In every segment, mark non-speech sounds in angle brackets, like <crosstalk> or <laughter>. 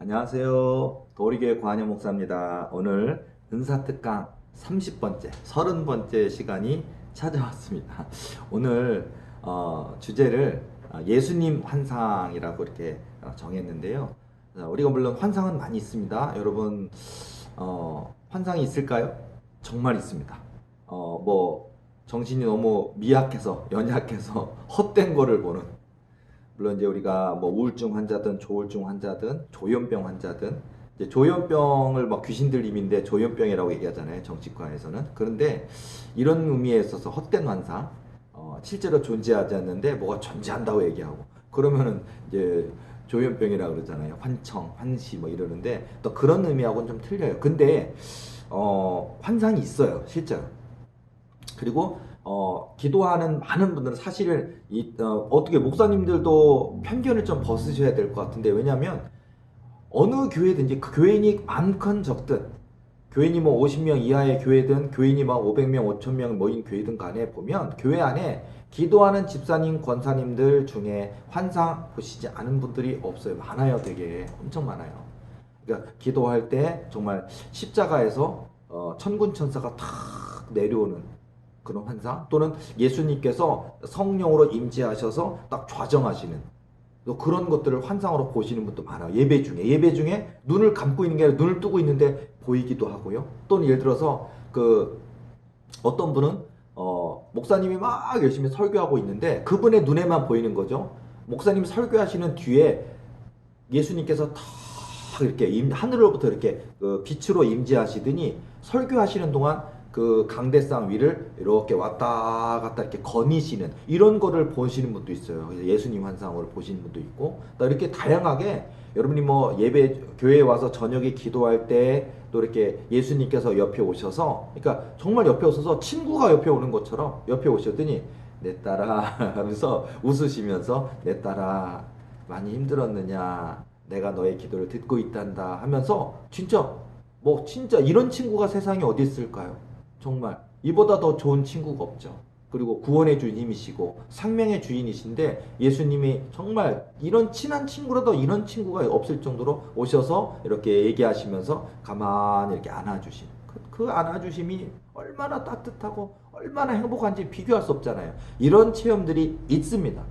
안녕하세요. 도리교회 관여 목사입니다. 오늘 은사특강 30번째, 30번째 시간이 찾아왔습니다. 오늘 어, 주제를 어, 예수님 환상이라고 이렇게 어, 정했는데요. 자, 우리가 물론 환상은 많이 있습니다. 여러분 어, 환상이 있을까요? 정말 있습니다. 어, 뭐 정신이 너무 미약해서 연약해서 헛된 거를 보는 물론 이제 우리가 뭐 우울증 환자든 조울증 환자든 조현병 환자든 이제 조현병을 막 귀신 들림인데 조현병이라고 얘기하잖아요 정치과에서는. 그런데 이런 의미에 있어서 헛된 환상 어, 실제로 존재하지 않는데 뭐가 존재한다고 얘기하고 그러면은 이제 조현병이라고 그러잖아요. 환청 환시 뭐 이러는데 또 그런 의미하고는 좀 틀려요. 근데 어, 환상이 있어요 실제로. 그리고 어, 기도하는 많은 분들은 사실은 이, 어, 떻게 목사님들도 편견을 좀 벗으셔야 될 것 같은데 왜냐하면 어느 교회든지 그 교인이 많건 적든 교인이 뭐 50명 이하의 교회든 교인이 막 500명, 5,000명 모인 교회든 간에 보면 교회 안에 기도하는 집사님, 권사님들 중에 환상 보시지 않은 분들이 없어요. 많아요, 되게 엄청 많아요. 그러니까 기도할 때 정말 십자가에서 어, 천군 천사가 탁 내려오는 그런 환상 또는 예수님께서 성령으로 임재하셔서 딱 좌정하시는 또 그런 것들을 환상으로 보시는 분도 많아요. 예배 중에 예배 중에 눈을 감고 있는 게 아니라 눈을 뜨고 있는데 보이기도 하고요. 또는 예를 들어서 그 어떤 분은 어 목사님이 막 열심히 설교하고 있는데 그분의 눈에만 보이는 거죠. 목사님 설교하시는 뒤에 예수님께서 탁 이렇게 임, 하늘로부터 이렇게 그 빛으로 임재하시더니 설교하시는 동안 그 강대상 위를 이렇게 왔다 갔다 이렇게 거니시는 이런 거를 보시는 분도 있어요. 예수님 환상으로 보시는 분도 있고 또 이렇게 다양하게 여러분이 뭐 예배 교회에 와서 저녁에 기도할 때 또 이렇게 예수님께서 옆에 오셔서 그러니까 정말 옆에 오셔서 친구가 옆에 오는 것처럼 옆에 오셨더니 내 딸아 하면서 웃으시면서 내 딸아 많이 힘들었느냐 내가 너의 기도를 듣고 있단다 하면서 진짜 뭐 진짜 이런 친구가 세상에 어디 있을까요? 정말 이보다 더 좋은 친구가 없죠. 그리고 구원의 주님이시고 생명의 주인이신데 예수님이 정말 이런 친한 친구라도 이런 친구가 없을 정도로 오셔서 이렇게 얘기하시면서 가만히 이렇게 안아주신 그, 그 안아주심이 얼마나 따뜻하고 얼마나 행복한지 비교할 수 없잖아요. 이런 체험들이 있습니다.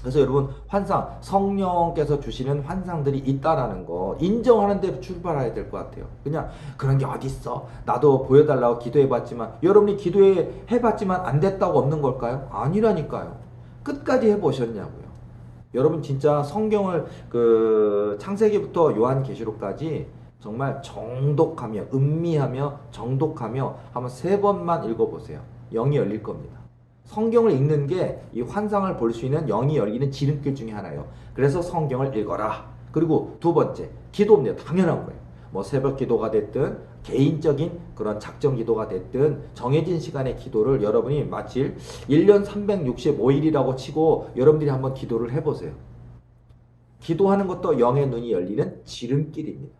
그래서 여러분 환상 성령께서 주시는 환상들이 있다라는 거 인정하는 데 출발해야 될 것 같아요. 그냥 그런 게 어디 있어? 나도 보여달라고 기도해봤지만 여러분이 기도해 해봤지만 안 됐다고 없는 걸까요? 아니라니까요. 끝까지 해보셨냐고요. 여러분 진짜 성경을 그 창세기부터 요한계시록까지 정말 정독하며 음미하며 정독하며 한번 세 번만 읽어보세요. 영이 열릴 겁니다. 성경을 읽는 게 이 환상을 볼 수 있는 영이 열리는 지름길 중에 하나예요. 그래서 성경을 읽어라. 그리고 두 번째, 기도입니다. 당연한 거예요. 뭐 새벽 기도가 됐든 개인적인 그런 작정 기도가 됐든 정해진 시간의 기도를 여러분이 마칠 1년 365일이라고 치고 여러분들이 한번 기도를 해보세요. 기도하는 것도 영의 눈이 열리는 지름길입니다.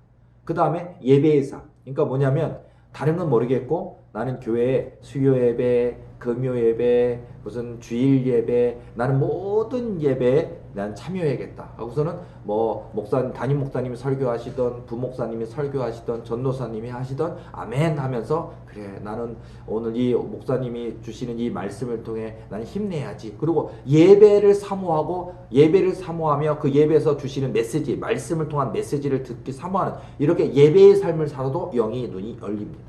그 다음에 예배의 삶. 그러니까 뭐냐면 다른 건 모르겠고 나는 교회 수요 예배, 금요 예배, 무슨 주일 예배, 나는 모든 예배에 난 참여해야겠다. 하고서는 뭐 목사 담임 목사님이 설교하시던 부목사님이 설교하시던 전도사님이 하시던 아멘 하면서 그래 나는 오늘 이 목사님이 주시는 이 말씀을 통해 나는 힘내야지. 그리고 예배를 사모하고 예배를 사모하며 그 예배에서 주시는 메시지, 말씀을 통한 메시지를 듣기 사모하는 이렇게 예배의 삶을 살아도 영이 눈이 열립니다.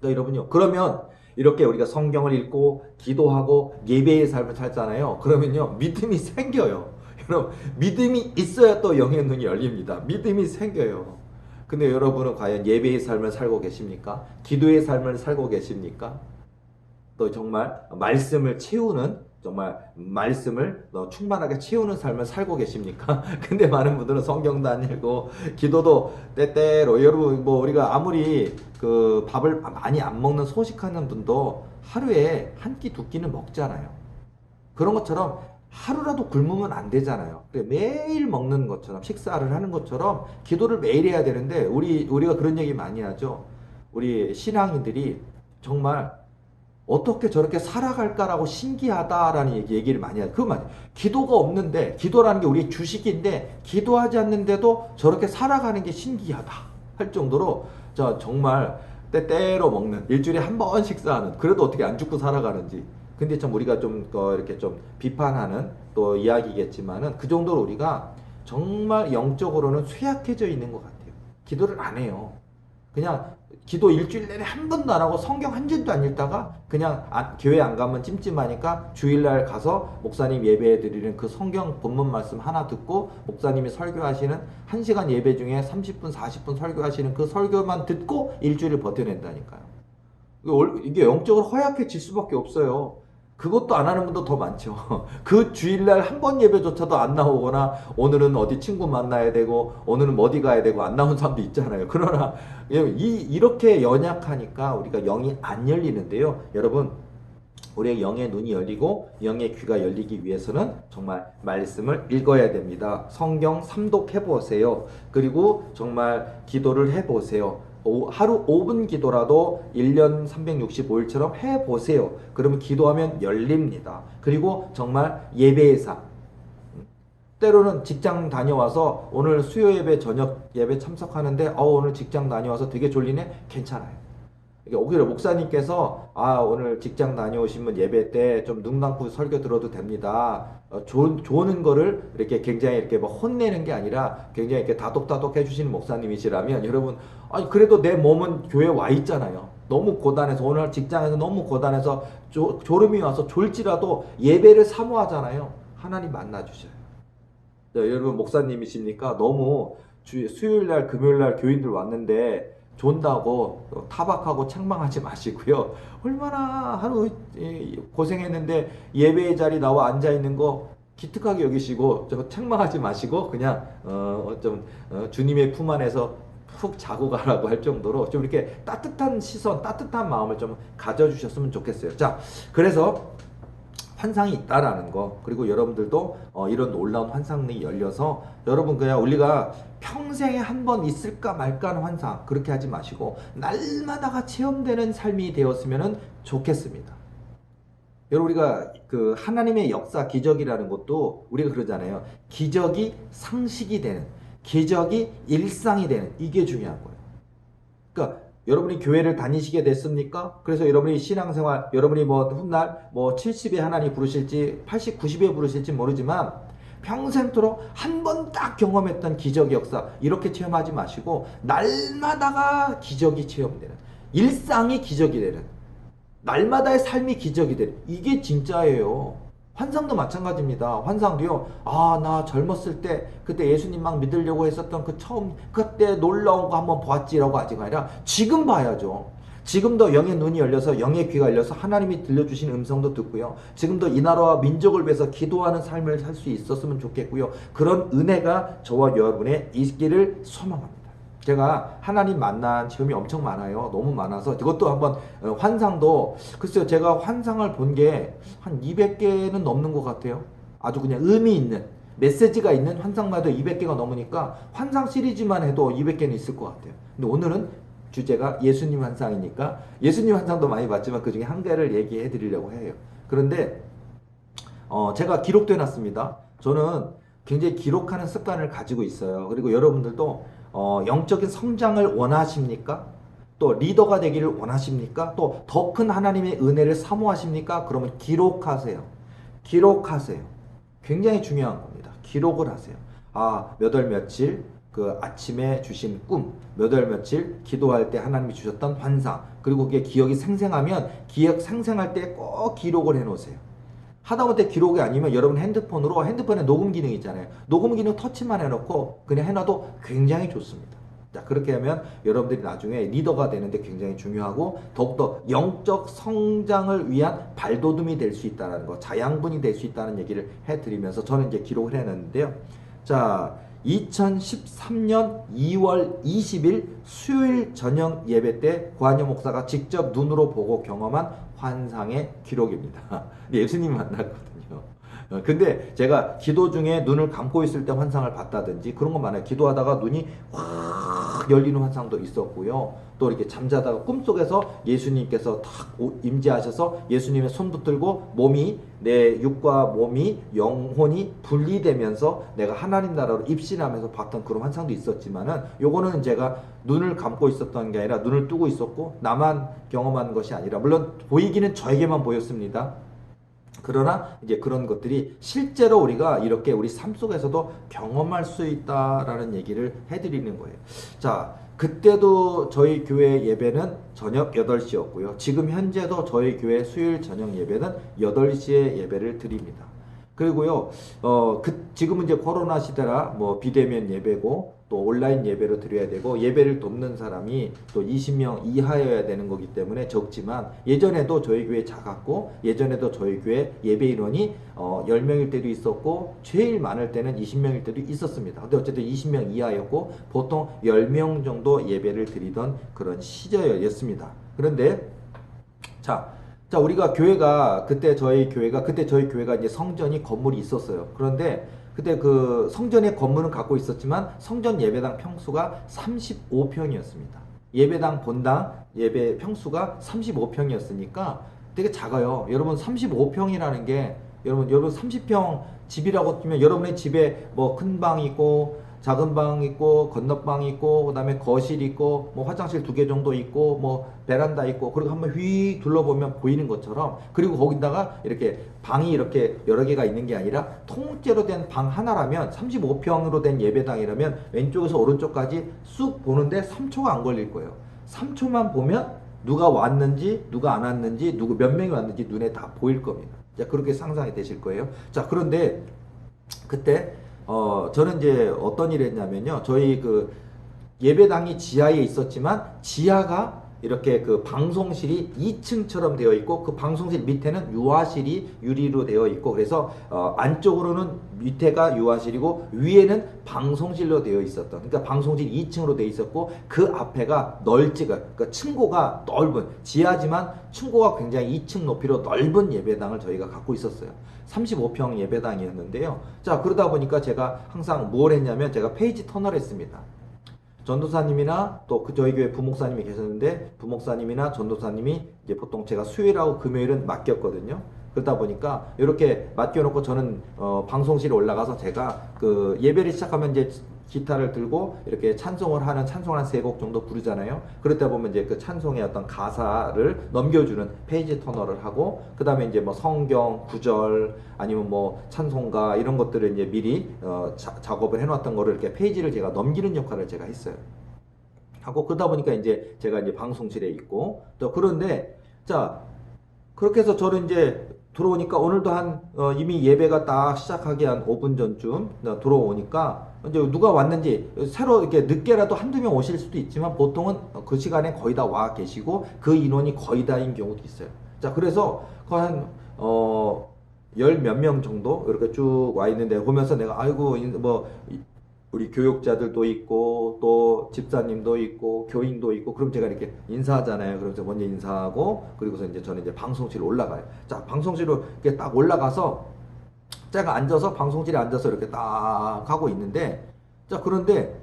그러니까 여러분요. 그러면 이렇게 우리가 성경을 읽고 기도하고 예배의 삶을 살잖아요. 그러면요. 믿음이 생겨요. <laughs> 여러분, 믿음이 있어야 또 영의 눈이 열립니다. 믿음이 생겨요. 근데 여러분은 과연 예배의 삶을 살고 계십니까? 기도의 삶을 살고 계십니까? 또 정말 말씀을 채우는 정말 말씀을 충만하게 채우는 삶을 살고 계십니까? <laughs> 근데 많은 분들은 성경도 안 읽고 기도도 때때로 여러분 뭐 우리가 아무리 그 밥을 많이 안 먹는 소식하는 분도 하루에 한 끼 두 끼는 먹잖아요. 그런 것처럼 하루라도 굶으면 안 되잖아요. 매일 먹는 것처럼 식사를 하는 것처럼 기도를 매일 해야 되는데 우리 우리가 그런 얘기 많이 하죠. 우리 신앙인들이 정말 어떻게 저렇게 살아갈까라고 신기하다라는 얘기, 얘기를 많이 해요. 그거 맞아요. 기도가 없는데, 기도라는 게 우리의 주식인데, 기도하지 않는데도 저렇게 살아가는 게 신기하다. 할 정도로, 저 정말 때때로 먹는, 일주일에 한 번 식사하는, 그래도 어떻게 안 죽고 살아가는지. 근데 참 우리가 좀, 어, 이렇게 좀 비판하는 또 이야기겠지만은, 그 정도로 우리가 정말 영적으로는 쇠약해져 있는 것 같아요. 기도를 안 해요. 그냥 기도 일주일 내내 한 번도 안 하고 성경 한 줄도 안 읽다가 그냥 안- 교회 안 가면 찜찜하니까 주일날 가서 목사님 예배해 드리는 그 성경 본문 말씀 하나 듣고 목사님이 설교하시는 한시간 예배 중에 30분 40분 설교하시는 그 설교만 듣고 일주일을 버텨낸다니까요. 이게 영적으로 허약해질 수밖에 없어요. 그것도 안 하는 분도 더 많죠. <laughs> 그 주일날 한 번 예배조차도 안 나오거나 오늘은 어디 친구 만나야 되고 오늘은 어디 가야 되고 안 나온 사람도 있잖아요. <laughs> 그러나 이, 이렇게 연약하니까 우리가 영이 안 열리는데요. 여러분 우리의 영의 눈이 열리고 영의 귀가 열리기 위해서는 정말 말씀을 읽어야 됩니다. 성경 삼독해 보세요. 그리고 정말 기도를 해 보세요. 오- 하루 5분 기도라도 1년 365일처럼 해 보세요. 그러면 기도하면 열립니다. 그리고 정말 예배의 삶 때로는 직장 다녀와서 오늘 수요 예배 저녁 예배 참석하는데 어 오늘 직장 다녀와서 되게 졸리네 괜찮아요. 오히려 목사님께서 아 오늘 직장 다녀오시면 예배 때 좀 눈 감고 설교 들어도 됩니다. 어, 좋은 좋은 거를 이렇게 굉장히 이렇게 막 혼내는 게 아니라 굉장히 이렇게 다독다독 해주시는 목사님이시라면 여러분 아니 그래도 내 몸은 교회 와 있잖아요. 너무 고단해서 오늘 직장에서 너무 고단해서 조, 졸음이 와서 졸지라도 예배를 사모하잖아요. 하나님 만나 주셔요. 자, 여러분 목사님이십니까? 너무 주, 수요일 날 금요일 날 교인들 왔는데 존다고 타박하고 책망하지 마시고요. 얼마나 하루 이, 고생했는데 예배의 자리 나와 앉아 있는 거 기특하게 여기시고 저 책망하지 마시고 그냥 어좀 어, 주님의 품 안에서 푹 자고 가라고 할 정도로 좀 이렇게 따뜻한 시선, 따뜻한 마음을 좀 가져주셨으면 좋겠어요. 자, 그래서 환상이 있다라는 거 그리고 여러분들도 어, 이런 놀라운 환상이 열려서 여러분 그냥 우리가 평생에 한 번 있을까 말까 하는 환상 그렇게 하지 마시고 날마다가 체험되는 삶이 되었으면 좋겠습니다. 여러분 우리가 그 하나님의 역사 기적이라는 것도 우리가 그러잖아요. 기적이 상식이 되는 기적이 일상이 되는 이게 중요한 거예요. 그러니까 여러분이 교회를 다니시게 됐습니까? 그래서 여러분이 신앙생활, 여러분이 뭐 훗날 뭐 70에 하나님 부르실지 80, 90에 부르실지 모르지만 평생토록 한 번 딱 경험했던 기적 역사 이렇게 체험하지 마시고 날마다가 기적이 체험되는 일상이 기적이 되는 날마다의 삶이 기적이 되는 이게 진짜예요. 환상도 마찬가지입니다. 환상도요. 아, 나 젊었을 때 그때 예수님 막 믿으려고 했었던 그 처음 그때 놀라운 거 한번 보았지라고 아직 아니라 지금 봐야죠. 지금도 영의 눈이 열려서 영의 귀가 열려서 하나님이 들려주신 음성도 듣고요. 지금도 이 나라와 민족을 위해서 기도하는 삶을 살 수 있었으면 좋겠고요. 그런 은혜가 저와 여러분의 있기를 소망합니다. 제가 하나님 만난 체험이 엄청 많아요. 너무 많아서 이것도 한번 어, 환상도 글쎄요. 제가 환상을 본 게 한 200개는 넘는 것 같아요. 아주 그냥 의미 있는 메시지가 있는 환상마다 200개가 넘으니까 환상 시리즈만 해도 200개는 있을 것 같아요. 근데 오늘은 주제가 예수님 환상이니까 예수님 환상도 많이 봤지만 그 중에 한 개를 얘기해 드리려고 해요. 그런데 어, 제가 기록돼 놨습니다. 저는 굉장히 기록하는 습관을 가지고 있어요. 그리고 여러분들도 어, 영적인 성장을 원하십니까? 또 리더가 되기를 원하십니까? 또 더 큰 하나님의 은혜를 사모하십니까? 그러면 기록하세요. 기록하세요. 굉장히 중요한 겁니다. 기록을 하세요. 아, 몇 월 며칠 그 아침에 주신 꿈, 몇 월 며칠 기도할 때 하나님이 주셨던 환상, 그리고 그게 기억이 생생하면 기억 생생할 때 꼭 기록을 해 놓으세요. 하다못해 기록이 아니면 여러분 핸드폰으로 핸드폰에 녹음 기능 있잖아요. 녹음 기능 터치만 해놓고 그냥 해놔도 굉장히 좋습니다. 자 그렇게 하면 여러분들이 나중에 리더가 되는데 굉장히 중요하고 더욱더 영적 성장을 위한 발돋움이 될 수 있다는 거, 자양분이 될 수 있다는 얘기를 해드리면서 저는 이제 기록을 해놨는데요. 자 2013년 2월 20일 수요일 저녁 예배 때 구한여 목사가 직접 눈으로 보고 경험한 환상의 기록입니다. <laughs> 예수님 만났거든요. 어, 근데 제가 기도 중에 눈을 감고 있을 때 환상을 봤다든지 그런 거 많아요. 기도하다가 눈이 확탁 열리는 환상도 있었고요. 또 이렇게 잠자다가 꿈속에서 예수님께서 탁 오- 임재하셔서 예수님의 손 붙들고 몸이 내 육과 몸이 영혼이 분리되면서 내가 하나님 나라로 입신하면서 봤던 그런 환상도 있었지만은 요거는 제가 눈을 감고 있었던 게 아니라 눈을 뜨고 있었고 나만 경험한 것이 아니라 물론 보이기는 저에게만 보였습니다. 그러나 이제 그런 것들이 실제로 우리가 이렇게 우리 삶 속에서도 경험할 수 있다라는 얘기를 해드리는 거예요. 자, 그때도 저희 교회 예배는 저녁 8시였고요. 지금 현재도 저희 교회 수요일 저녁 예배는 8시에 예배를 드립니다. 그리고요, 어, 그, 지금은 이제 코로나 시대라 뭐 비대면 예배고 또 온라인 예배로 드려야 되고 예배를 돕는 사람이 또 20명 이하여야 되는 거기 때문에 적지만 예전에도 저희 교회 작았고 예전에도 저희 교회 예배 인원이 어, 10명일 때도 있었고 제일 많을 때는 20명일 때도 있었습니다. 근데 어쨌든 20명 이하였고 보통 10명 정도 예배를 드리던 그런 시절이었습니다. 그런데 자, 자, 우리가 교회가 그때 저희 교회가 그때 저희 교회가 이제 성전이 건물이 있었어요. 그런데 그때 그 성전의 건물은 갖고 있었지만 성전 예배당 평수가 35평이었습니다. 예배당 본당 예배 평수가 35평이었으니까 되게 작아요. 여러분 35평이라는 게 여러분 여러분 30평 집이라고 치면 여러분의 집에 뭐 큰방 있고 작은 방 있고 건너방 있고 그다음에 거실 있고 뭐 화장실 두 개 정도 있고 뭐 베란다 있고 그리고 한번 휙 둘러보면 보이는 것처럼 그리고 거기다가 이렇게 방이 이렇게 여러 개가 있는 게 아니라 통째로 된 방 하나라면 35평으로 된 예배당이라면 왼쪽에서 오른쪽까지 쑥 보는데 3초가 안 걸릴 거예요. 3초만 보면 누가 왔는지 누가 안 왔는지 누구 몇 명이 왔는지 눈에 다 보일 겁니다. 자 그렇게 상상이 되실 거예요. 자 그런데 그때 어 저는 이제 어떤 일을 했냐면요. 저희 그 예배당이 지하에 있었지만 지하가 이렇게 그 방송실이 2층처럼 되어 있고 그 방송실 밑에는 유아실이 유리로 되어 있고 그래서 어 안쪽으로는 밑에가 유아실이고 위에는 방송실로 되어 있었던 그러니까 방송실 2층으로 되어 있었고 그 앞에가 널찍한 그러니까 층고가 넓은 지하지만 층고가 굉장히 2층 높이로 넓은 예배당을 저희가 갖고 있었어요. 35평 예배당이었는데요. 자 그러다 보니까 제가 항상 뭘 했냐면 제가 페이지 터널 했습니다. 전도사님이나 또 그 저희 교회 부목사님이 계셨는데 부목사님이나 전도사님이 이제 보통 제가 수요일하고 금요일은 맡겼거든요. 그러다 보니까 이렇게 맡겨놓고 저는 어, 방송실에 올라가서 제가 그 예배를 시작하면 이제 기타를 들고 이렇게 찬송을 하는 찬송을 한 세 곡 정도 부르잖아요. 그러다 보면 이제 그 찬송의 어떤 가사를 넘겨주는 페이지 터널을 하고 그 다음에 이제 뭐 성경 구절 아니면 뭐 찬송가 이런 것들을 이제 미리 어, 자- 작업을 해놨던 거를 이렇게 페이지를 제가 넘기는 역할을 제가 했어요. 하고 그러다 보니까 이제 제가 이제 방송실에 있고 또 그런데 자 그렇게 해서 저는 이제 들어오니까 오늘도 한 어, 이미 예배가 딱 시작하기 한 5분 전쯤 나 들어오니까 이제 누가 왔는지 새로 이렇게 늦게라도 한두 명 오실 수도 있지만 보통은 그 시간에 거의 다 와 계시고 그 인원이 거의 다인 경우도 있어요. 자 그래서 거의 한어 열 몇 명 정도 이렇게 쭉 와 있는데 보면서 내가 아이고 인- 뭐 이- 우리 교육자들도 있고 또 집사님도 있고 교인도 있고 그럼 제가 이렇게 인사하잖아요. 그럼 제가 먼저 인사하고 그리고서 이제 저는 이제 방송실로 올라가요. 자 방송실로 이렇게 딱 올라가서 제가 앉아서 방송실에 앉아서 이렇게 딱 하고 있는데 자 그런데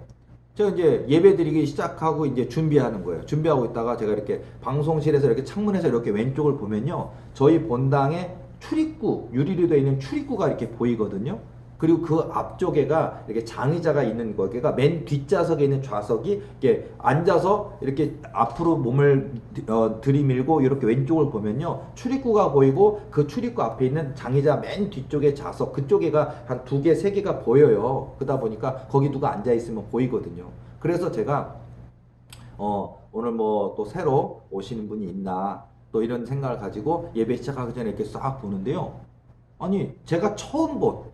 제가 이제 예배 드리기 시작하고 이제 준비하는 거예요. 준비하고 있다가 제가 이렇게 방송실에서 이렇게 창문에서 이렇게 왼쪽을 보면요. 저희 본당에 출입구, 유리로 되어 있는 출입구가 이렇게 보이거든요. 그리고 그 앞쪽에가 이렇게 장의자가 있는 거기가 맨 뒷좌석에 있는 좌석이 이렇게 앉아서 이렇게 앞으로 몸을 어, 들이밀고 이렇게 왼쪽을 보면요 출입구가 보이고 그 출입구 앞에 있는 장의자 맨 뒤쪽에 좌석 그쪽에가 한 두 개, 세 개가 보여요. 그러다 보니까 거기 누가 앉아 있으면 보이거든요. 그래서 제가 어, 오늘 뭐 또 새로 오시는 분이 있나 또 이런 생각을 가지고 예배 시작하기 전에 이렇게 싹 보는데요. 아니 제가 처음 본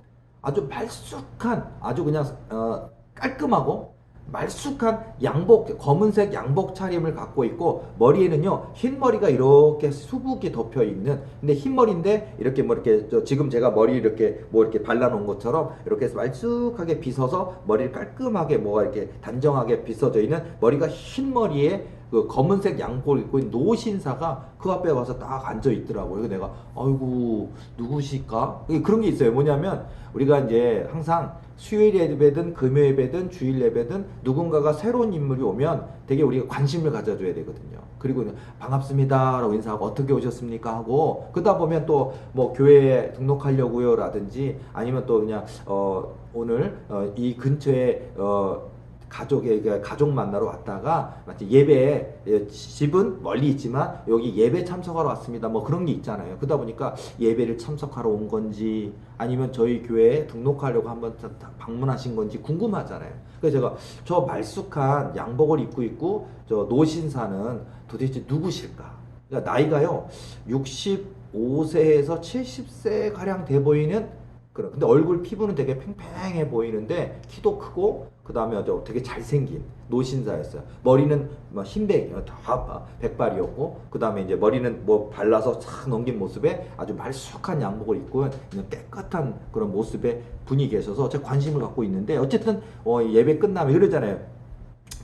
아주 말쑥한 아주 그냥 어, 깔끔하고 말쑥한 양복 검은색 양복 차림을 갖고 있고 머리에는요 흰 머리가 이렇게 수북이 덮여 있는 근데 흰 머리인데 이렇게 뭐 이렇게 저 지금 제가 머리 이렇게 뭐 이렇게 발라놓은 것처럼 이렇게 말쑥하게 빗어서 머리를 깔끔하게 뭐가 이렇게 단정하게 빗어져 있는 머리가 흰 머리에 그 검은색 양복을 입고 있는 노신사가 그 앞에 와서 딱 앉아 있더라고요. 그래서 내가 아이고 누구실까? 그런 게 있어요. 뭐냐면 우리가 이제 항상 수요일 예배든 금요 예배든 주일 예배든 누군가가 새로운 인물이 오면 되게 우리가 관심을 가져줘야 되거든요. 그리고 반갑습니다라고 인사하고 어떻게 오셨습니까 하고 그러다 보면 또 뭐 교회에 등록하려고요 라든지 아니면 또 그냥 어 오늘 어, 이 근처에 어 가족의 그 가족 만나러 왔다가 마치 예배에 예, 집은 멀리 있지만 여기 예배 참석하러 왔습니다. 뭐 그런 게 있잖아요. 그러다 보니까 예배를 참석하러 온 건지 아니면 저희 교회에 등록하려고 한번 방문하신 건지 궁금하잖아요. 그래서 제가 저 말쑥한 양복을 입고 있고 저 노신사는 도대체 누구실까? 그러니까 나이가요 65세에서 70세 가량 돼 보이는 그런 근데 얼굴 피부는 되게 팽팽해 보이는데 키도 크고 그 다음에 저 되게 잘생긴 노신사였어요. 머리는 뭐 흰백 다 백발이었고 그 다음에 이제 머리는 뭐 발라서 싹 넘긴 모습에 아주 말쑥한 양복을 입고 깨끗한 그런 모습의 분이 계셔서 제가 관심을 갖고 있는데 어쨌든 어, 예배 끝나면 이러잖아요.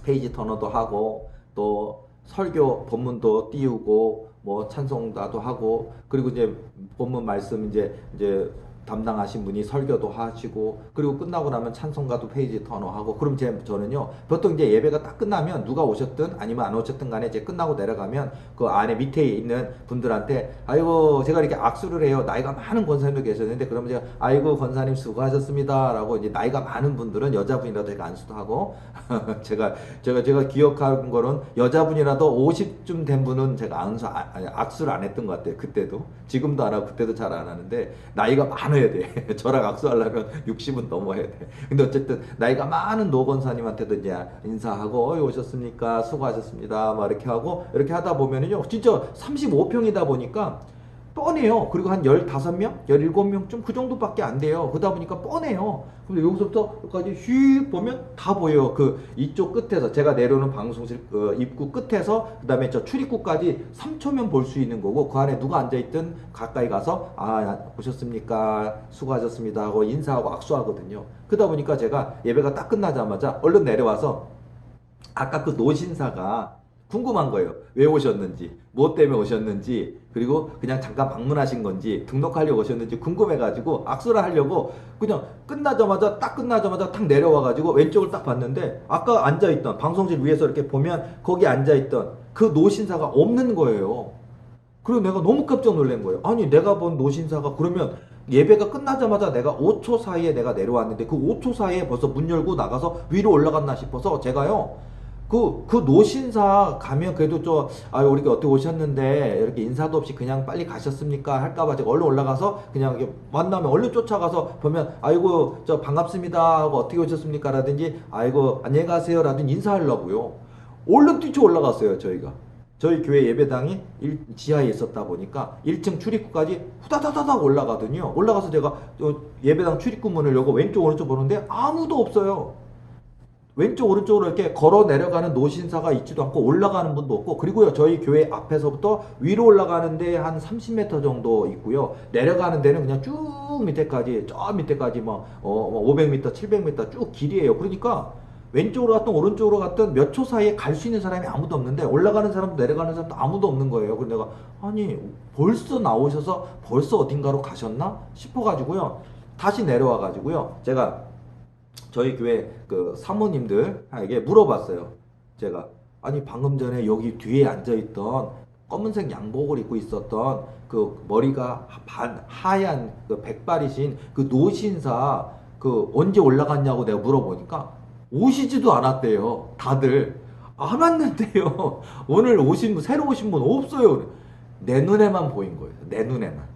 페이지 터너도 하고 또 설교 본문도 띄우고 뭐 찬송가도 하고 그리고 이제 본문 말씀 이제 이제 담당하신 분이 설교도 하시고 그리고 끝나고 나면 찬송가도 페이지 터너하고 그럼 제 저는요 보통 이제 예배가 딱 끝나면 누가 오셨든 아니면 안 오셨든 간에 이제 끝나고 내려가면 그 안에 밑에 있는 분들한테 아이고 제가 이렇게 악수를 해요. 나이가 많은 권사님도 계셨는데 그러면 제가 아이고 권사님 수고하셨습니다라고 이제 나이가 많은 분들은 여자분이라도 제가 안수도 하고 <laughs> 제가 제가 제가 기억하는 거는 여자분이라도 50쯤 된 분은 제가 안수 아- 악수를 안 했던 것 같아요. 그때도. 지금도 안 하고 그때도 잘 안 하는데 나이가 많 아야 돼. <laughs> 저랑 악수하려면 <laughs> 60은 넘어야 돼. 근데 어쨌든 나이가 많은 노건사님한테도 이제 인사하고 어이 오셨습니까? 수고하셨습니다. 막 이렇게 하고 이렇게 하다 보면은요 진짜 35평이다 보니까 뻔해요. 그리고 한 15명, 17명쯤 그 정도밖에 안 돼요. 그러다 보니까 뻔해요. 근데 여기서부터 여기까지 휙 보면 다 보여요. 그 이쪽 끝에서 제가 내려오는 방송실 그 입구 끝에서 그다음에 저 출입구까지 3초면 볼 수 있는 거고 그 안에 누가 앉아 있든 가까이 가서 아 오셨습니까? 수고하셨습니다 하고 인사하고 악수하거든요. 그러다 보니까 제가 예배가 딱 끝나자마자 얼른 내려와서 아까 그 노신사가 궁금한 거예요. 왜 오셨는지, 무엇 때문에 오셨는지, 그리고 그냥 잠깐 방문하신 건지, 등록하려고 오셨는지 궁금해가지고 악수를 하려고 그냥 끝나자마자 딱 끝나자마자 탁 내려와가지고 왼쪽을 딱 봤는데 아까 앉아있던 방송실 위에서 이렇게 보면 거기 앉아있던 그 노신사가 없는 거예요. 그리고 내가 너무 깜짝 놀란 거예요. 아니 내가 본 노신사가 그러면 예배가 끝나자마자 내가 5초 사이에 내가 내려왔는데 그 5초 사이에 벌써 문 열고 나가서 위로 올라갔나 싶어서 제가요. 그, 그 노신사 가면 그래도 좀, 아, 우리가 어떻게 오셨는데, 이렇게 인사도 없이 그냥 빨리 가셨습니까? 할까봐 제가 얼른 올라가서 그냥 만나면 얼른 쫓아가서 보면, 아이고, 저 반갑습니다. 하고 어떻게 오셨습니까? 라든지, 아이고, 안녕히 가세요. 라든지 인사하려고요. 얼른 뛰쳐 올라갔어요, 저희가. 저희 교회 예배당이 일- 지하에 있었다 보니까 1층 출입구까지 후다다다닥 올라가더니요. 올라가서 제가 저 예배당 출입구 문을 열고 왼쪽 오른쪽 보는데 아무도 없어요. 왼쪽 오른쪽으로 이렇게 걸어 내려가는 노신사가 있지도 않고 올라가는 분도 없고 그리고요 저희 교회 앞에서부터 위로 올라가는데 한 30m 정도 있고요. 내려가는 데는 그냥 쭉 밑에까지 저 밑에까지 뭐 500m 700m 쭉 길이에요. 그러니까 왼쪽으로 갔든 오른쪽으로 갔든 몇 초 사이에 갈 수 있는 사람이 아무도 없는데 올라가는 사람도 내려가는 사람도 아무도 없는 거예요. 그래서 내가 아니 벌써 나오셔서 벌써 어딘가로 가셨나? 싶어가지고요 다시 내려와 가지고요 제가 저희 교회 그 사모님들에게 물어봤어요. 제가 아니 방금 전에 여기 뒤에 앉아 있던 검은색 양복을 입고 있었던 그 머리가 반 하얀 그 백발이신 그 노신사 그 언제 올라갔냐고 내가 물어보니까 오시지도 않았대요. 다들 안 왔는데요. <laughs> 오늘 오신 분 새로 오신 분 없어요. 내 눈에만 보인 거예요. 내 눈에만.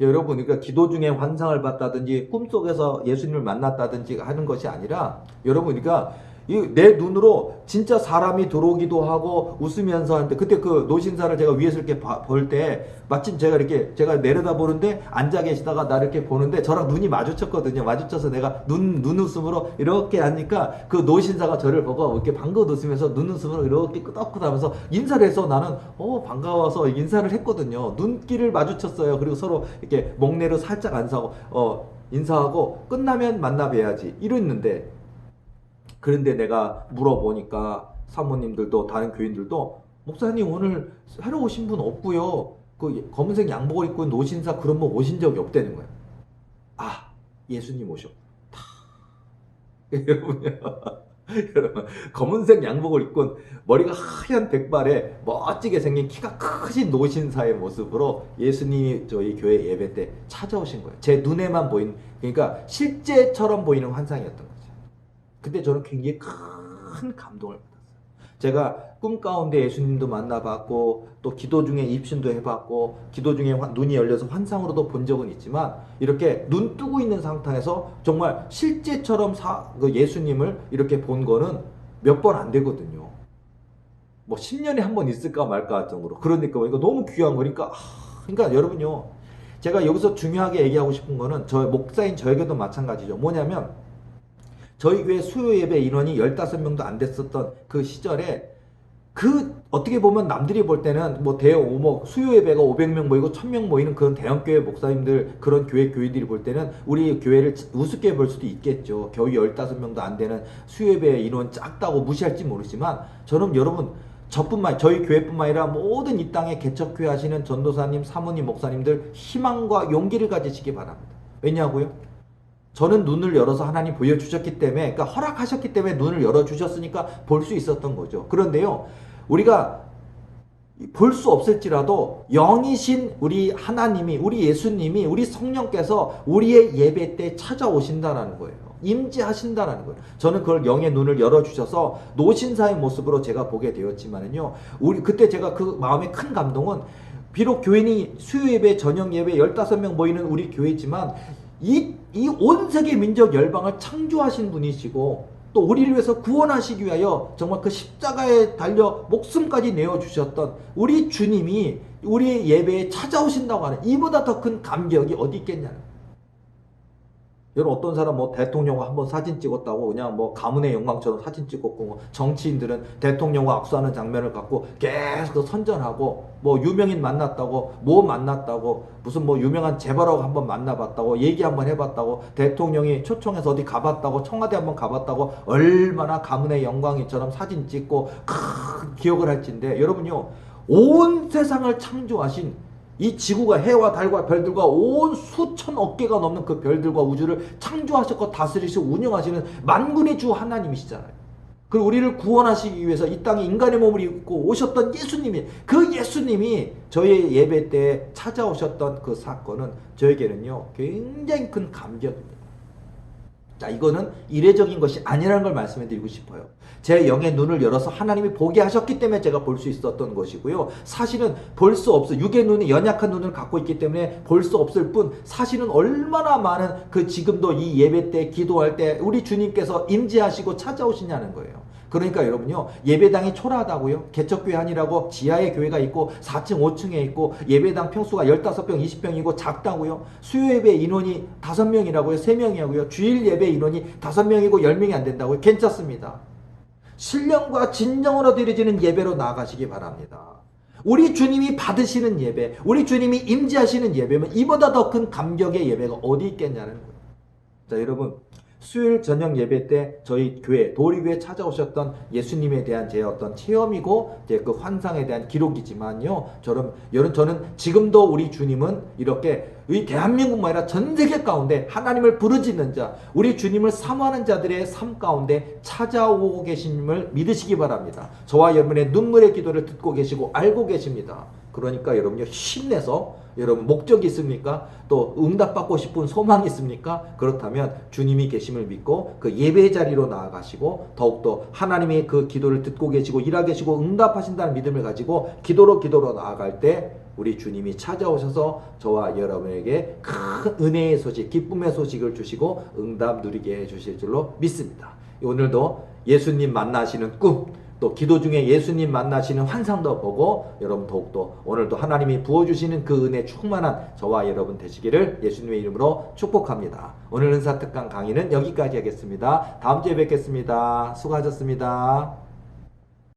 여러분, 그러니까 기도 중에 환상을 봤다든지 꿈속에서 예수님을 만났다든지 하는 것이 아니라 여러분, 그러니까 이 내 눈으로 진짜 사람이 들어오기도 하고 웃으면서 하는데 그때 그 노신사를 제가 위에서 이렇게 볼 때 마침 제가 이렇게 제가 내려다 보는데 앉아 계시다가 나 이렇게 보는데 저랑 눈이 마주쳤거든요. 마주쳐서 내가 눈 눈웃음으로 이렇게 하니까 그 노신사가 저를 보고 이렇게 반가워 웃으면서 눈웃음으로 이렇게 끄덕끄덕 하면서 인사를 해서 나는 어 반가워서 인사를 했거든요. 눈길을 마주쳤어요. 그리고 서로 이렇게 목내로 살짝 안사고 어 인사하고 끝나면 만나 뵈야지 이랬는데 그런데 내가 물어보니까 사모님들도 다른 교인들도 목사님 오늘 새로 오신 분 없고요. 그 검은색 양복을 입고 노신사 그런 분 오신 적이 없다는 거야. 아 예수님 오셨. 여러분요. 여러분 검은색 양복을 입고 머리가 하얀 백발에 멋지게 생긴 키가 크신 노신사의 모습으로 예수님이 저희 교회 예배 때 찾아오신 거예요. 제 눈에만 보이는 그러니까 실제처럼 보이는 환상이었던 거죠. 그때 저는 굉장히 큰 감동을 받았어요. 제가 꿈 가운데 예수님도 만나봤고 또 기도 중에 입신도 해봤고 기도 중에 환- 눈이 열려서 환상으로도 본 적은 있지만 이렇게 눈 뜨고 있는 상태에서 정말 실제처럼 사, 그 예수님을 이렇게 본 거는 몇 번 안 되거든요. 뭐 10년에 한 번 있을까 말까 할 정도로 그러니까 이거 너무 귀한 거니까 아, 그러니까 여러분요 제가 여기서 중요하게 얘기하고 싶은 거는 저 목사인 저에게도 마찬가지죠. 뭐냐면 저희 교회 수요 예배 인원이 15명도 안 됐었던 그 시절에 그 어떻게 보면 남들이 볼 때는 뭐 대형 오목 수요 예배가 500명 모이고 1000명 모이는 그런 대형 교회 목사님들 그런 교회 교회들이 볼 때는 우리 교회를 우습게 볼 수도 있겠죠. 겨우 15명도 안 되는 수요 예배 인원 작다고 무시할지 모르지만 저는 여러분 저뿐만 저희 교회뿐만 아니라 모든 이 땅에 개척교회 하시는 전도사님, 사모님, 목사님들 희망과 용기를 가지시기 바랍니다. 왜냐고요? 저는 눈을 열어서 하나님 보여주셨기 때문에, 그러니까 허락하셨기 때문에 눈을 열어주셨으니까 볼 수 있었던 거죠. 그런데요, 우리가 볼 수 없을지라도 영이신 우리 하나님이, 우리 예수님이, 우리 성령께서 우리의 예배 때 찾아오신다라는 거예요. 임재하신다라는 거예요. 저는 그걸 영의 눈을 열어주셔서 노신사의 모습으로 제가 보게 되었지만은요, 우리, 그때 제가 그 마음의 큰 감동은 비록 교인이 수요 예배, 저녁 예배 15명 모이는 우리 교회지만 이, 이 온 세계 민족 열방을 창조하신 분이시고 또 우리를 위해서 구원하시기 위하여 정말 그 십자가에 달려 목숨까지 내어 주셨던 우리 주님이 우리 예배에 찾아오신다고 하는 이보다 더 큰 감격이 어디 있겠냐는 여러분 어떤 사람 뭐 대통령과 한번 사진 찍었다고 그냥 뭐 가문의 영광처럼 사진 찍었고 뭐 정치인들은 대통령과 악수하는 장면을 갖고 계속 그 선전하고 뭐 유명인 만났다고 뭐 만났다고 무슨 뭐 유명한 재벌하고 한번 만나봤다고 얘기 한번 해봤다고 대통령이 초청해서 어디 가봤다고 청와대 한번 가봤다고 얼마나 가문의 영광이처럼 사진 찍고 큰 기억을 할진데 여러분요 온 세상을 창조하신 이 지구가 해와 달과 별들과 온 수천억 개가 넘는 그 별들과 우주를 창조하셨고 다스리시고 운영하시는 만군의 주 하나님이시잖아요. 그리고 우리를 구원하시기 위해서 이 땅에 인간의 몸을 입고 오셨던 예수님이 그 예수님이 저희 예배 때 찾아오셨던 그 사건은 저에게는요 굉장히 큰 감격입니다. 자, 이거는 이례적인 것이 아니라는 걸 말씀해 드리고 싶어요. 제 영의 눈을 열어서 하나님이 보게 하셨기 때문에 제가 볼 수 있었던 것이고요. 사실은 볼 수 없어. 육의 눈이 연약한 눈을 갖고 있기 때문에 볼 수 없을 뿐 사실은 얼마나 많은 그 지금도 이 예배 때 기도할 때 우리 주님께서 임재하시고 찾아오시냐는 거예요. 그러니까 여러분요 예배당이 초라하다고요? 개척교회 아니라고? 지하에 교회가 있고 4층 5층에 있고 예배당 평수가 15평 20평이고 작다고요? 수요 예배 인원이 5명이라고요? 3명이라고요? 주일 예배 인원이 5명이고 10명이 안 된다고요? 괜찮습니다. 신령과 진정으로 드려지는 예배로 나아가시기 바랍니다. 우리 주님이 받으시는 예배 우리 주님이 임재하시는 예배면 이보다 더 큰 감격의 예배가 어디 있겠냐는 거예요. 자 여러분 수요일 저녁 예배 때 저희 교회 도리교회 찾아오셨던 예수님에 대한 제 어떤 체험이고 제그 환상에 대한 기록이지만요. 저는 여러분 저는 지금도 우리 주님은 이렇게 이 대한민국만 아니라 전 세계 가운데 하나님을 부르짖는 자, 우리 주님을 사모하는 자들의 삶 가운데 찾아오고 계심을 믿으시기 바랍니다. 저와 여러분의 눈물의 기도를 듣고 계시고 알고 계십니다. 그러니까 여러분요 힘내서 여러분 목적이 있습니까? 또 응답받고 싶은 소망이 있습니까? 그렇다면 주님이 계심을 믿고 그 예배 자리로 나아가시고 더욱더 하나님의 그 기도를 듣고 계시고 일하 계시고 응답하신다는 믿음을 가지고 기도로 기도로 나아갈 때 우리 주님이 찾아오셔서 저와 여러분에게 큰 은혜의 소식, 기쁨의 소식을 주시고 응답 누리게 해 주실 줄로 믿습니다. 오늘도 예수님 만나시는 꿈, 또 기도 중에 예수님 만나시는 환상도 보고 여러분 더욱더 오늘도 하나님이 부어주시는 그 은혜 충만한 저와 여러분 되시기를 예수님의 이름으로 축복합니다. 오늘 은사 특강 강의는 여기까지 하겠습니다. 다음 주에 뵙겠습니다. 수고하셨습니다.